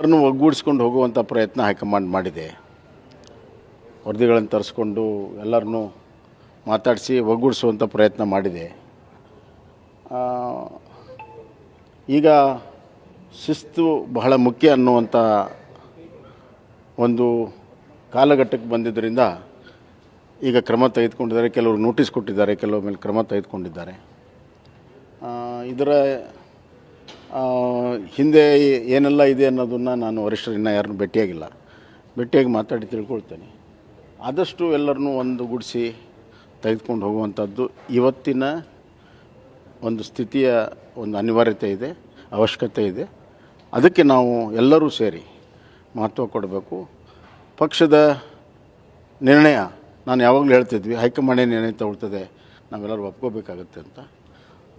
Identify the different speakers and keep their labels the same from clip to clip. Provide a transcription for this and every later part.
Speaker 1: ಎಲ್ಲರನ್ನೂ ಒಗ್ಗೂಡಿಸ್ಕೊಂಡು ಹೋಗುವಂಥ ಪ್ರಯತ್ನ ಹೈಕಮಾಂಡ್ ಮಾಡಿದೆ. ವರದಿಗಳನ್ನು ತರಿಸ್ಕೊಂಡು ಎಲ್ಲರನ್ನೂ ಮಾತಾಡಿಸಿ ಒಗ್ಗೂಡಿಸುವಂಥ ಪ್ರಯತ್ನ ಮಾಡಿದೆ. ಈಗ ಶಿಸ್ತು ಬಹಳ ಮುಖ್ಯ ಅನ್ನುವಂಥ ಒಂದು ಕಾಲಘಟ್ಟಕ್ಕೆ ಬಂದಿದ್ದರಿಂದ ಈಗ ಕ್ರಮ ತೆಗೆದುಕೊಂಡಿದ್ದಾರೆ. ಕೆಲವರು ನೋಟಿಸ್ ಕೊಟ್ಟಿದ್ದಾರೆ ಕೆಲವೊಮ್ಮೆ ಕ್ರಮ ತೆಗೆದುಕೊಂಡಿದ್ದಾರೆ. ಇದರ ಹಿಂದೆ ಏನೆಲ್ಲ ಇದೆ ಅನ್ನೋದನ್ನು ನಾನು ವರಿಷ್ಠರನ್ನ ಯಾರನ್ನೂ ಭೇಟಿಯಾಗಿಲ್ಲ. ಭೇಟಿಯಾಗಿ ಮಾತಾಡಿ ತಿಳ್ಕೊಳ್ತೇನೆ. ಆದಷ್ಟು ಎಲ್ಲರನ್ನೂ ಒಂದುಗೂಡಿಸಿ ತೆಗೆದುಕೊಂಡು ಹೋಗುವಂಥದ್ದು ಇವತ್ತಿನ ಒಂದು ಸ್ಥಿತಿಯ ಒಂದು ಅನಿವಾರ್ಯತೆ ಇದೆ, ಅವಶ್ಯಕತೆ ಇದೆ. ಅದಕ್ಕೆ ನಾವು ಎಲ್ಲರೂ ಸೇರಿ ಮಹತ್ವ ಕೊಡಬೇಕು. ಪಕ್ಷದ ನಿರ್ಣಯ ನಾನು ಯಾವಾಗಲೂ ಹೇಳ್ತಿದ್ವಿ, ಹೈಕಮಾಂಡೇ ನಿರ್ಣಯ ತಗೊಳ್ತದೆ ನಾವೆಲ್ಲರೂ ಒಪ್ಕೋಬೇಕಾಗತ್ತೆ ಅಂತ.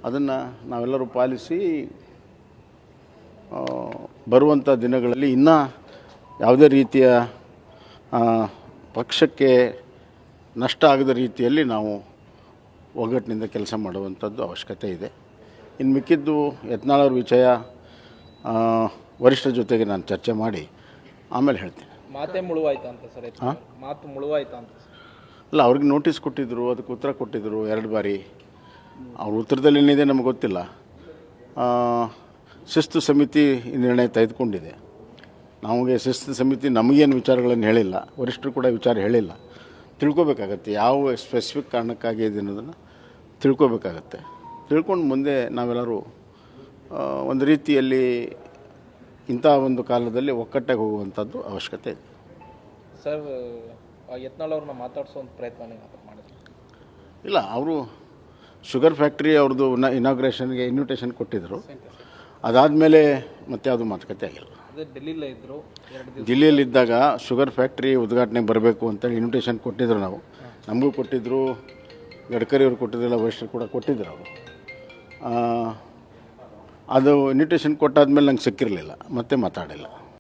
Speaker 1: ಅದನ್ನು ನಾವೆಲ್ಲರೂ ಪಾಲಿಸಿ ಬರುವಂಥ ದಿನಗಳಲ್ಲಿ ಇನ್ನೂ ಯಾವುದೇ ರೀತಿಯ ಪಕ್ಷಕ್ಕೆ ನಷ್ಟ ಆಗದ ರೀತಿಯಲ್ಲಿ ನಾವು ಒಗ್ಗಟ್ಟಿನಿಂದ ಕೆಲಸ ಮಾಡುವಂಥದ್ದು ಅವಶ್ಯಕತೆ ಇದೆ. ಇನ್ನು ಮಿಕ್ಕಿದ್ದು ಯತ್ನಾಳವ್ರ ವಿಷಯ ವರಿಷ್ಠರ ಜೊತೆಗೆ ನಾನು ಚರ್ಚೆ ಮಾಡಿ ಆಮೇಲೆ ಹೇಳ್ತೀನಿ.
Speaker 2: ಮಾತೇ ಮುಳುವಾಯ್ತಾ ಅಂತ ಸರ್ ಹಾಂ ಮಾತು ಮುಳುವಾಯ್ತಾ ಅಂತ ಸರ್?
Speaker 1: ಅಲ್ಲ ಅವ್ರಿಗೆ ನೋಟಿಸ್ ಕೊಟ್ಟಿದ್ದರು ಅದಕ್ಕೆ ಉತ್ತರ ಕೊಟ್ಟಿದ್ದರು ಎರಡು ಬಾರಿ. ಅವ್ರ ಉತ್ತರದಲ್ಲಿ ಏನಿದೆ ನಮಗೆ ಗೊತ್ತಿಲ್ಲ. ಶಿಸ್ತು ಸಮಿತಿ ಈ ನಿರ್ಣಯ ತೆಗೆದುಕೊಂಡಿದೆ. ನಮಗೆ ಶಿಸ್ತು ಸಮಿತಿ ನಮಗೇನು ವಿಚಾರಗಳನ್ನು ಹೇಳಿಲ್ಲ ವರಿಷ್ಠರು ಕೂಡ ವಿಚಾರ ಹೇಳಿಲ್ಲ. ತಿಳ್ಕೊಬೇಕಾಗತ್ತೆ ಯಾವ ಸ್ಪೆಸಿಫಿಕ್ ಕಾರಣಕ್ಕಾಗಿ ಇದೆ ಅನ್ನೋದನ್ನು ತಿಳ್ಕೊಬೇಕಾಗತ್ತೆ. ತಿಳ್ಕೊಂಡು ಮುಂದೆ ನಾವೆಲ್ಲರೂ ಒಂದು ರೀತಿಯಲ್ಲಿ ಇಂಥ ಒಂದು ಕಾಲದಲ್ಲಿ ಒಕ್ಕಟ್ಟಾಗಿ ಹೋಗುವಂಥದ್ದು ಅವಶ್ಯಕತೆ ಇದೆ.
Speaker 2: ಸರ್ ಆ ಯತ್ನಾಳ್ ಅವ್ರನ್ನ ಮಾತಾಡ್ಸೋ ಒಂದು ಪ್ರಯತ್ನ ಮಾಡಿದ್ರು?
Speaker 1: ಇಲ್ಲ ಅವರು ಶುಗರ್ ಫ್ಯಾಕ್ಟ್ರಿ ಅವ್ರದ್ದು ಇನಾಗ್ರೇಷನ್ಗೆ ಇನ್ವಿಟೇಷನ್ ಕೊಟ್ಟಿದ್ದರು ಅದಾದಮೇಲೆ ಮತ್ತೆ ಅದು ಮಾತುಕತೆ ಆಗಿಲ್ಲ. ದಿಲ್ಲಿಯಲ್ಲಿದ್ದಾಗ ಶುಗರ್ ಫ್ಯಾಕ್ಟ್ರಿ ಉದ್ಘಾಟನೆಗೆ ಬರಬೇಕು ಅಂತೇಳಿ ಇನ್ವಿಟೇಷನ್ ಕೊಟ್ಟಿದ್ರು ನಾವು. ನಮಗೂ ಕೊಟ್ಟಿದ್ದರು ಗಡ್ಕರಿ ಅವರು ಕೊಟ್ಟಿದ್ದಿಲ್ಲ ವರಿಷ್ಠರು ಕೂಡ ಕೊಟ್ಟಿದ್ದರು ಅವರು. ಅದು ಇನ್ವಿಟೇಷನ್ ಕೊಟ್ಟಾದ್ಮೇಲೆ ನಂಗೆ ಸಿಕ್ಕಿರಲಿಲ್ಲ ಮತ್ತೆ ಮಾತಾಡಿಲ್ಲ.